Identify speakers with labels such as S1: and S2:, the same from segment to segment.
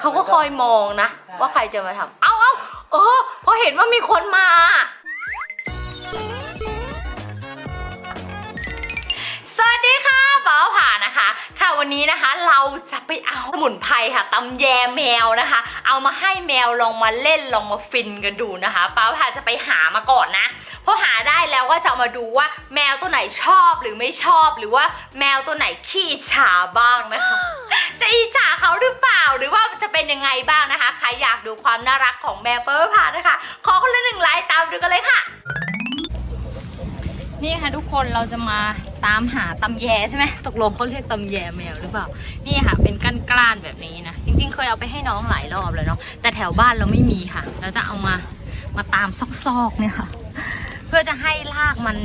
S1: เขาก็คอยมองนะ
S2: ใช่
S1: ว่าใครจะมาทำ เอาเอาเออพอเห็นว่ามีคนมา สวัสดีค่ะป๋าผ่านะคะ ค่ะวันนี้นะคะเราจะไปเอาสมุนไพรค่ะตำแยแมวนะคะ เอามาให้แมวลองมาเล่นลองมาฟินกันดูนะคะป๋าผ่าจะไปหามาก่อนนะพอหาได้แล้วก็จะเอามาดูว่าแมวตัวไหนชอบหรือไม่ชอบ หรือว่าแมวตัวไหนขี้อิจฉาบ้างนะคะ จะอิจฉาเขาหรือเปล่า หรือว่าจะเป็นยังไงบ้างนะคะ ใครอยากดูความน่ารักของแมวเปิ้ลพานะคะ ขอคนละหนึ่งไลค์ตามดูกันเลยค่ะ นี่ค่ะทุกคนเราจะมาตามหาตำแยใช่ไหมตกลงเขาเรียกตำแยแมวหรือเปล่า นี่ค่ะ เป็นก้านกล้านแบบนี้นะ จริง ๆ เคยเอาไปให้น้องหลายรอบแล้วเนาะ แต่แถวบ้านเราไม่มีค่ะ เราจะเอามา มาตามซอกๆเนี่ยค่ะ เพื่อจะให้รากมัน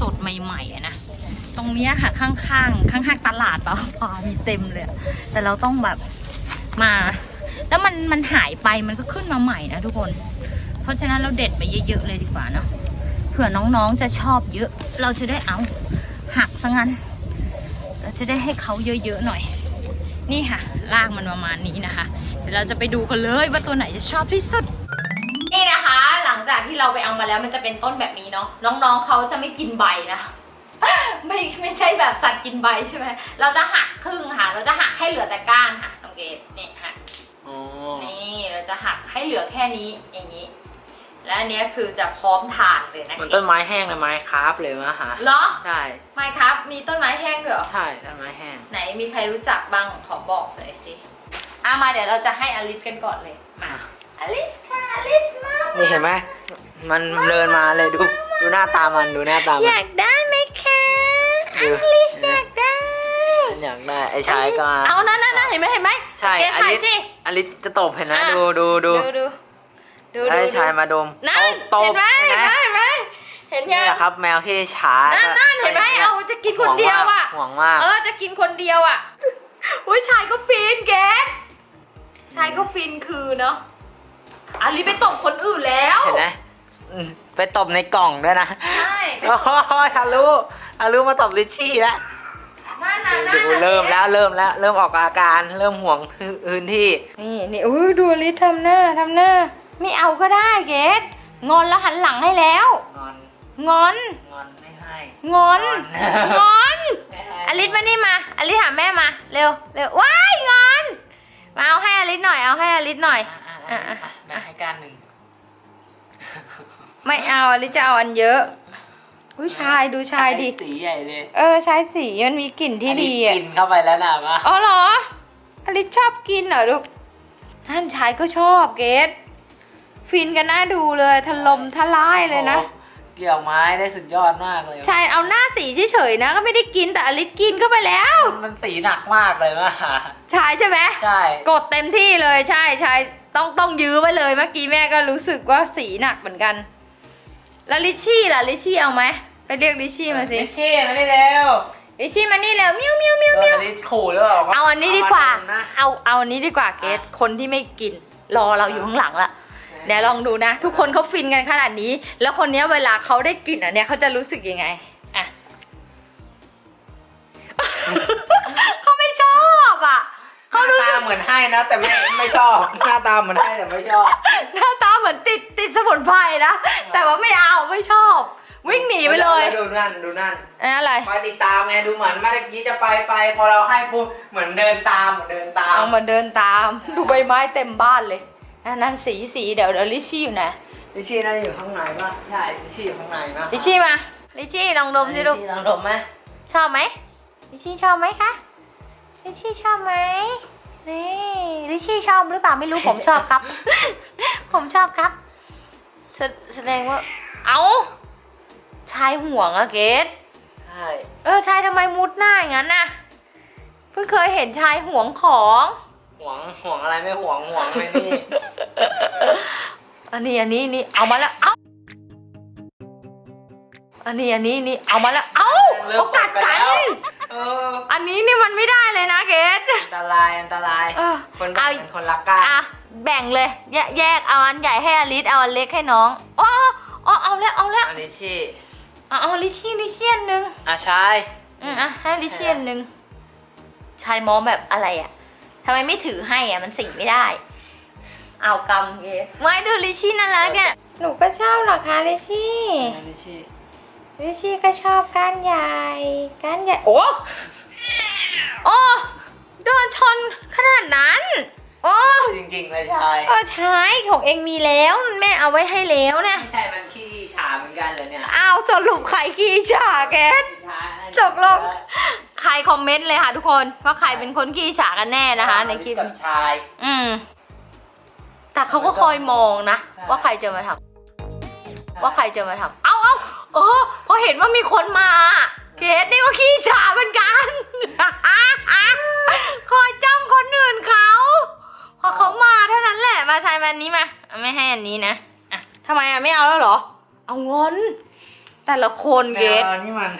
S1: สดๆใหม่ๆนะ ตรงเนี้ยค่ะข้างๆ ข้างๆตลาดเปล่าปลามีเต็มเลยอะแต่เราต้องแบบมา แล้วมันมันหายไปมันก็ขึ้นมาใหม่นะทุกคน เพราะฉะนั้นเราเด็ดไปเยอะๆเลยดีกว่าเนาะเผื่อน้องๆจะชอบเยอะ เราจะได้เอาหักซะงั้น เราจะได้ให้เขาเยอะๆหน่อย นี่ค่ะรากมันประมาณนี้นะคะเดี๋ยวเราจะไปดูกันเลยว่าตัวไหนจะชอบที่สุด นี่นะคะ หลังจากที่เราไปเอามาแล้วมันจะเป็นต้นแบบนี้เนาะน้องๆเขาจะไม่กินใบนะ ไม่ไม่ใช่แบบสัตว์กินใบใช่ไหมเราจะหักครึ่งค่ะ เราจะหักให้เหลือแต่ก้านค่ะน้องเกดนี่หัก
S2: อ๋อ
S1: นี่เราจะหักให้เหลือแค่นี้อย่างนี้ และอันเนี้ยคือจะพร้อมทานเลยนะ
S2: เหมือนต้นไม้แห้งเลยไม้คราฟเลยมะฮะ
S1: เหรอ
S2: ใช่
S1: ไม่ครับ มีต้นไม้แห้งด้วยเหรอ
S2: ใช่ต้นไม้แห้ง
S1: ไหนมีใครรู้จักบ้างขอบอกหน่อยสิอะมาเดี๋ยวเราจะให้อลิสกันก่อนเลยมาอลิสค่ะอลิสมา
S2: นี่เห็นไหมมันเดินมาเลยดูดูหน้าตามันดูหน้าตา
S1: อ
S2: มัน
S1: ยากได้ไหมคะ
S2: ดู
S1: อลิสอยากได้
S2: มันอยากได้ไอ้ชายก็มา
S1: เอานั่นนั่นนั่นเห็นไหมเห็นไหม
S2: ใช่
S1: เก
S2: อ
S1: ถ่าย
S2: ลิส
S1: สิ
S2: อลิสจะตบเห็นไหม
S1: อะ
S2: ดูดูดู
S1: ดูดูดู
S2: ไอ้
S1: ดู
S2: ชายมาดม
S1: นั่น
S2: ต
S1: เห็
S2: บ
S1: นไหม
S2: เห็นไหม
S1: เห็นไหมเห็น
S2: นี่
S1: ยัง
S2: แหละครับแมวที่ช้า
S1: นั่นนั่นเห็นไหมเอาจะกินคนเดียวอะ
S2: ห่วงมาก
S1: เออจะกินคนเดียวอะอุ้ยชายก็ฟินแกชายก็ฟินคือเนาะอันนี้ไปตบคนอื่นแล้ว
S2: เห็นไหมอืมไปตบในกล่องด้วยนะ
S1: ใช่
S2: โอ้ยทะลุ ทะลุมาตบลิชชี่แล้ว
S1: นั่นน่ะนั่น
S2: ดู
S1: น่ะ
S2: เริ่มแล้วเริ่มแล้วเริ่มออกอาการเริ่มห่วงพื้นที่
S1: นี่นี่อุ้ยดูอลิสทำหน้าทำหน้า ไม่เอาก็ได้เกดงอนแล้วหันหลังให้แล้ว
S2: งอน
S1: งอน
S2: งอนไม่ให้
S1: งอน
S2: งอน
S1: งอนอลิสมานี่มาอลิสหาแม่มา เร็วเร็วว้ายงอน มาเอาให้อลิสหน่อยเอาให้อลิสหน่อย
S2: อะอะอะแบ่งให้การหนึ่ง
S1: ไม่เอาอลิสจะเอาอันเยอะ อุ้ยชายดูชายดิ
S2: สีใหญ่เลย
S1: เออ ชายสีมันมีกลิ่นที่ดี
S2: น
S1: อะ
S2: นี้กินเข้าไปแล้วนะมา
S1: อ๋อเหรออลิสชอบกินเหรอลูกท่านชายก็ชอบเกดฟินกันน่าดูเลยทะลมทลายเลยนะ
S2: โอ้เกี่ยวไม้ได้สุดยอดมากเลย
S1: ชายเอาหน้าสีเฉยๆนะ ก็ไม่ได้กินแต่อลิสกินเข้าไปแล้ว
S2: มันสีหนักมากเลยว่ะ
S1: ชายใช่ไหม
S2: ใช่
S1: กดเต็มที่เลยใช่ชายต้องต้องยื้อไว้เลยเมื่อกี้แม่ก็รู้สึกว่าสีหนักเหมือนกัน แล้วลิชชี่ล่ะลิชชี่เอาไหมไปเรียกลิชชี่มาสิ
S2: ลิชชี่มาได้แล้ว
S1: ลิชชี่มานี่เร็วเมียวเมียวเมียว
S2: โดนอลิชขู่หรือเปล่า
S1: เอาอันนี้ดีกว่า
S2: เอมนะ
S1: เอาเอาอันนี้ดีกว่าเกสคนที่ไม่กินรอเราอยู่ข้างหลังละเดี๋ยวลองดูนะ ทุกคนเขาฟินกันขนาดนี้ แล้วคนเนี้ยเวลาเขาได้กลิ่นอันเนี้ยเขาจะรู้สึกยังไงอะเขาไม่ชอบอะ
S2: ห
S1: เขา
S2: น้า
S1: รู้
S2: ตา
S1: สึก
S2: เหมือนให้นะ แต่ไม่ไม่ชอบหน้าตาเหมือนให้แต่ไม่ชอบ
S1: หน้าตา เหมือนติดติดสมุนไพรนะ แต่ว่าไม่เอาไม่ชอบ วิ่งหนีไปเลย
S2: ดูนั่นดูนั่น
S1: อันนั้นอะไร
S2: คอยติดตามไงดูเหมือนเมื่อกี้จะไปไปพอเราให้ปุ๊บเหมือนเดินตามเหมือนเดินตาม
S1: เอามาเดินตาม ดูใบไม้เต็มบ้านเลยอันนั้นสีสีเดี๋ยวเดี๋ยวลิชชี่อยู่ไหน
S2: ลิชชี่น่าจะอยู่ข้างในป่ะใช่ลิชชี่อยู่ข้างในป่ะ
S1: ลิชชี่มาลิชชี่ลองดมสิลูก
S2: ลิชชี่ลองดมไหม
S1: ชอบไหมลิชชี่ชอบไหมคะลิชชี่ชอบไหม นี่ลิชชี่ชอบหรือเปล่าไม่รู้ผมชอบครับ ผมชอบครับ แสแสดงว่า เอาชายห่วงอะเกด
S2: ใช่
S1: เออชายทำไมมุดหน้าอย่างนั้นน่ะเพิ่งเคยเห็นชายห่วงของ
S2: ห่วงห่วงอะไรไม่ห่วงห่วงไม่นี่
S1: อันนี้อันนี้นี่เอามาแล้วเอาอันนี้อันนี้นี่เอามาแล้วเอาเอากัดกัน
S2: เออ
S1: อันนี้นี่มันไม่ได้เลยนะเกด
S2: อันตรายอันตราย
S1: เออ
S2: คน
S1: เอา
S2: เป็นคนรักกัน
S1: อะแบ่งเลย แยกแยกเอาอันใหญ่ให้อลิสเอาอันเล็กให้น้องอ๋ออ๋อเอาแล้วเอาแล้ว
S2: อันลิชชี่
S1: เอาเอาลิชชี่ลิชชี่อันหนึ่ง
S2: อะชาย
S1: อืมอะให้ลิชชี่อันหนึ่งชายมองแบบอะไรอะทำไมไม่ถือให้อะมันสีไม่ได้ เอากำเกดไม่ดูลิชชี่น่ารักอะหนูก็ชอบเหรอคะลิชชี่
S2: ลิชี่
S1: ลิชชี่ก็ชอบก้านใหญ่ก้านใหญ่โอ้โอ้โดนชนขนาดนั้น โอ้
S2: จริงๆเลยชาย
S1: เออใช้ของเองมีแล้วแม่เอาไว้ให้แล้วนะ
S2: ไม่ใช่มันขี้ฉาเหมือนกันเลยเนี่ย
S1: อ้าวสรุปใครขี้ฉาแกส
S2: ขี้ฉาอันนี้
S1: ตกลงใครคอมเมนต์เลยค่ะทุกคนว่าใครเป็นคนขี้ฉากันแน่นะคะ ในคลิป
S2: กับชาย
S1: อืมแต่เขาก็คอยมองนะ
S2: ใช่
S1: ว่าใครจะมาทำว่าใครจะมาทำ เอาเอาเออพอเห็นว่ามีคนมาเกดนี่ก็ขี้ฉาเหมือนกันคอยจ้องคนอื่นเขา พอเขามาเท่านั้นแหละ มาชายมาอันนี้มาอะไม่ให้อันนี้นะอะทำไมอะไม่เอาแล้วเหรอ เอางอน แต่ละคนเกด
S2: แมวนี่มัน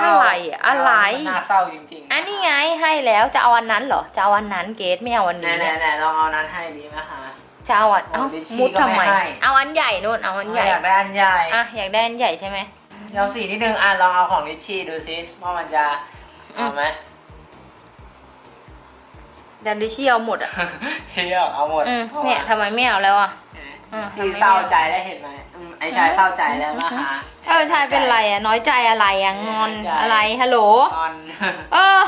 S1: อะไรอะอะไร
S2: มันน่าเศร้าจริงๆ
S1: อันนี้ไงให้แล้วจะเอาอันนั้นเหรอ จะเอาอันนั้นเกดไม่เอาอัน
S2: ไหน
S1: นี้
S2: ไหน
S1: นะ
S2: ไหนลองเอานั้นให้ดีไหมคะ
S1: จะเอาอันเอ้า
S2: โอ้ดิชี่
S1: มุดทำไม
S2: ก็ไม่ให้
S1: เอาอันใหญ่นู่นเอาอันใหญ่
S2: อยากได้อันใหญ่
S1: อะอยากได้อันใหญ่ใช่ไหม
S2: เดี๋ยวสีนิดนึงอะลองเอาของลิชชี่ดูซิว่ามันจะ
S1: อืม
S2: เอาไหม
S1: ดันดิชี่เอาหมดอะ
S2: เฮียเอาหมด
S1: อืมเนี่ยทำไมไม่เอาแล้วอะ อืม
S2: ที่เศร้าใจได้เห็นไหมอืมไอ้ชายเศร้าใจแล้วนะคะ
S1: เออชายเป็นไรอะ น้อยใจอะไรอะงอน
S2: น้อยใจ
S1: อะไรฮัลโหล
S2: งอน
S1: เออ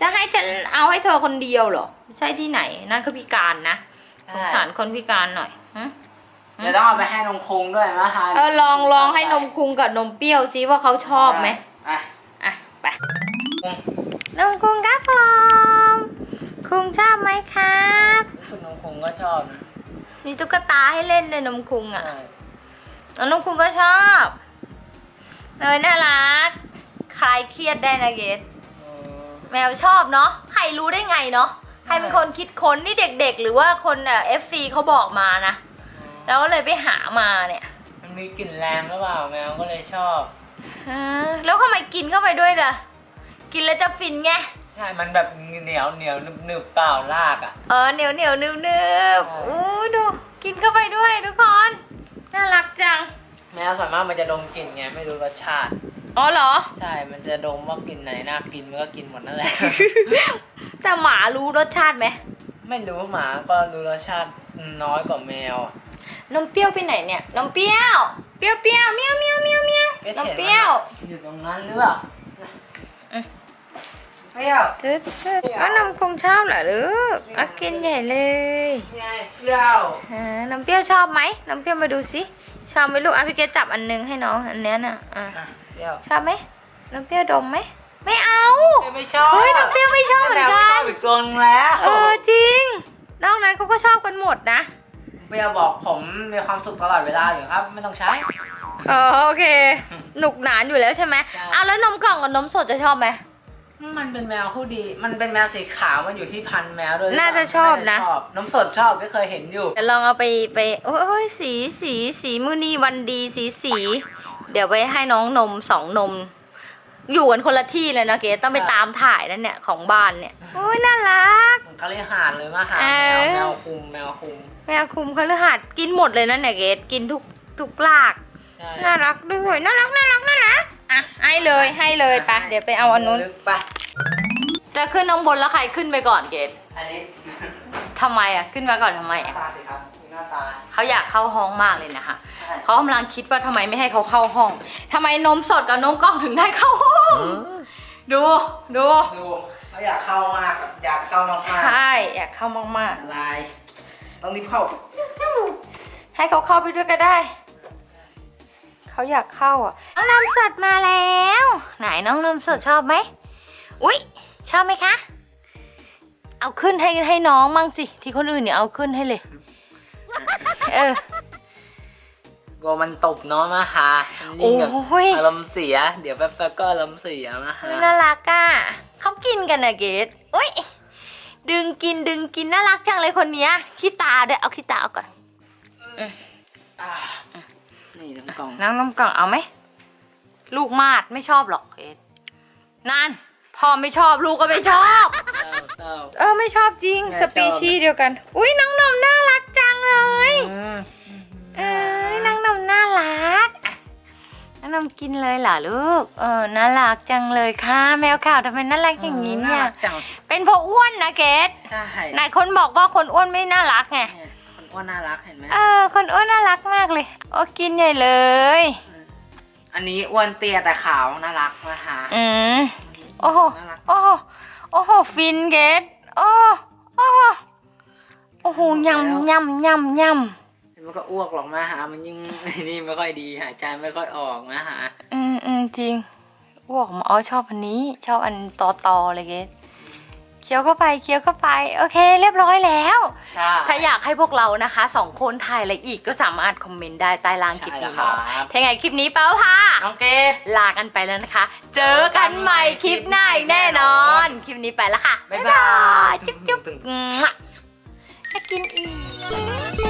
S1: จะให้ฉันเอาให้เธอคนเดียวเหรอไม่ใช่ที่ไหน นั่นคือพิการนะ สงสารคนพิการหน่อยหึ
S2: เดี๋ยวต้องเอาไปให้นมคุงด้วยนะคะ
S1: เออลองลองให้นมคุงกับนมเปรี้ยวซิว่าเขาชอบไหม
S2: อะ
S1: อะไปนมคุงครับผมคุงชอบไหมครับ
S2: รู้สึกนมคุงก็ชอบนะ
S1: มีตุ๊กตาให้เล่นด้วยนมคุงอะ
S2: ใช่
S1: น้องนมคุงก็ชอบเออน่ารักคลายเครียดได้นะเกด
S2: อืม
S1: แมวชอบเนาะใครรู้ได้ไงเนาะใค รเป็นคนคิดค้นนี่เด็กๆ หรือว่าคนเอ่อฟซีเขาบอกมานะเราก็เลยไปหามาเนี่ย
S2: มันมีกลิ่นแรงหรือเปล่าแมวก็เลยชอบ
S1: เออแล้วทำไมกินเข้าไปด้วยล่ะกินแล้วจะฟินไง
S2: ใช่มันแบบเหนียวเหนียวหนึบหนึบเปล่าลากอะ
S1: เออเหนียวเหนียวนึบนึบ
S2: ใช่
S1: อู้ดูกินเข้าไปด้วยทุกคนน่ารักจัง
S2: แมวส่วนมากมันจะดมกลิ่นไงไม่รู้รสชาติ
S1: อ๋อเหรอ
S2: ใช่ มันจะดมว่ากลิ่นไหนน่ากินมันก็กินหมดนั่นแหละ
S1: แต่หมารู้รสชาติไหม
S2: ไม่รู้หมาก็รู้รสชาติน้อยกว่าแมวอะ
S1: นมเปรี้ยวไปไหนเนี่ยนมเปรี้ยว เปรี้ยวเปรี้ยวเมียวเมียวเมียวเมียว
S2: อ๊ะ
S1: นม
S2: ห็น
S1: เปรี้ยว
S2: มันอยู่ตรงนั้นหรือเปล่า
S1: อืม
S2: เปรี้ยว
S1: จืดจืดก็นมคงชอบเหรอลูกเอากินใหญ่เลย
S2: ไงเปรี้ยว
S1: อ่านมเปรี้ยวชอบไหมนมเปรี้ยวมาดูสิชอบไหมลูกอะพี่เกดจับอันนึงให้น้องอันเนี้ยน่ะอะ
S2: อะเปรี้ยว
S1: ชอบไหมนมเปรี้ยวดมไหม ไม่เอา
S2: ไม่ชอบ
S1: เฮ้ยนมเปรี้ยวไม่ชอบเหมือน
S2: แมว
S1: กั
S2: ไม่ชอนบอีกตัวนึงแล้ว
S1: เออจริง นอกนั้นเขาก็ชอบกันหมดนะ
S2: เปรี้ยวบอกผมมีความสุขตลอดเวลาอยู่ครับ ไม่ต้องใช้
S1: เออโอเค หนุกหนานอยู่แล้วใช่ไหม
S2: ใช่
S1: อ้าวแล้วนมกล่องกับนมสดจะชอบไหม
S2: มันเป็นแมวผู้ดี มันเป็นแมวสีขาว มันอยู่ที่พันธุ์แมวด้วย
S1: น่าจะชอบนะา
S2: จชอบน้ำสดชอบก็เคยเห็นอยู่
S1: เดี๋ยวลองเอาไปไปโอ้ยโอ้ยสีสีสีมือนีวันดีสีสี เดี๋ยวไปให้น้องนมสองนม อยู่กันคนละที่เลยนะเกดต้องไป
S2: ใช่
S1: ตามถ่ายนั่นเนี่ยของบ้านเนี่ยโอ้ยน่ารัก
S2: มันก็เลยหาดเลยมาหา
S1: เอ
S2: แม
S1: อ
S2: วแมวคุมแมวคุม
S1: แมวคุมคฤหาสน์กินหมดเลยนะเนี่ยเกดกินทุกทุกลาก
S2: ใช่
S1: น่ารักด้วยน่ารักน่ารักน่ารักอะให้เลยให้เลยไปเดี๋ยวไปเอาอันนู้น
S2: ลึกไป
S1: จะขึ้นน้องบนแล้วใครขึ้นไปก่อนเกด
S2: อันนี้
S1: ทำไมอะขึ้นมาก่อนทำไม
S2: หน้า
S1: อะ
S2: ตาสิครับหน้าตา
S1: เขาอยากเข้าห้องมากเลยนะคะ
S2: ใช่
S1: เขากำลังคิดว่าทำไมไม่ให้เขาเข้าห้องทำไมนมสดกับนมกล้องถึงได้เข้าห้อง ดู ดู
S2: ดูเขาอยากเข้ามากอะอยากเข้ามาก
S1: ใช
S2: ๆ่
S1: อยากเข้ามาก
S2: อะไร ต้องรีบเข้า
S1: ๆ ให้เขาเข้าไปด้วยก็ได้ เขาอยากเข้าอะ น้องนมสดมาแล้ว ไหนน้องนมสดชอบไหม อุ๊ย ชอบไหมคะ เอาขึ้นให้ให้น้องมั่งสิ ที่คนอื่นเนี่ยเอาขึ้นให้เลย เออ
S2: กลัวมันตบเนาะมาหามันยิ่งแบบ
S1: โอ้ย
S2: อารมณ์เสีย เดี๋ยวแป๊บๆก็อารมณ์เสียมาหา
S1: เฮ้ยน่ารักอะเขากินกันนะเกดอุ้ยดึงกินดึงกินน่ารักจังเลยคนเนี้ยขี้ตาด้วยเอาขี้ตาเอาก่อน
S2: อ่านี่น้ำกล่อง
S1: น้ำน้ำกล่องเอาไหมลูกมาดไม่ชอบหรอกเกดนั่นพ่อไม่ชอบลูกก็ไม่ชอบ
S2: เต้า
S1: เออไม่ชอบจริง
S2: แม่
S1: ส
S2: ชอบ
S1: ปีชีส์เดียวกัน อุ้ยน้องนมน่า น้องนมน่ารักอะน้องนมกินเลยเหรอลูก เออน่ารักจังเลยค่ะ แมวขาวทำไมน่ารักอย่างนี้เนี่ยา
S2: รักจัง
S1: เป็นเพราะอ้วนนะเกด
S2: ใช่
S1: ไหนคนบอกว่าคนอ้วนไม่น่ารักไง
S2: เนี่ยคนอ้วนน่ารักเห็นไหม
S1: เออ คนอ้วนน่ารักมากเลยโอ้กินใหญ่เลย
S2: อันนี้อ้วนเตี้ยแต่ขาวน่ารักมาหา
S1: อืมโอ้โห
S2: น่ารัก
S1: โอ้โหโอ้โหฟินเกดโอ้โอ้โหโอ้โหยำยำยำย
S2: มันก็อ้วกหรอกมาหา มันยิ่งนี่ไม่ค่อยดีหายใจไม่ค่อยออกมาหาำ
S1: อืมอืมจริงอ้วกมาอ๋อชอบอันนี้ ชอบอันตอตอๆเลยเกดเคี้ยวเข้าไปเคี้ยวเข้าไป โอเค เรียบร้อยแล้ว
S2: ใช่
S1: ถ้าอยากให้พวกเรานะคะสองคนถ่ายอะไรอีกก็สามารถคอมเมนต์ได้ใต้ล่างคลิป
S2: ใช่
S1: นี้
S2: ครั
S1: เนาะ
S2: บ
S1: ถ้าไงคลิปนี้เป้าค่ะ
S2: น้องเกด
S1: ลากันไปแล้วนะคะ เจอกันใหม่คลิปหน้าอีกแน่นอน คลิปนี้ไปแล้วค่ะ
S2: บ๊ายบาย
S1: จุ๊บจุ๊บ
S2: ตึงๆ
S1: อืมน่ากินอีก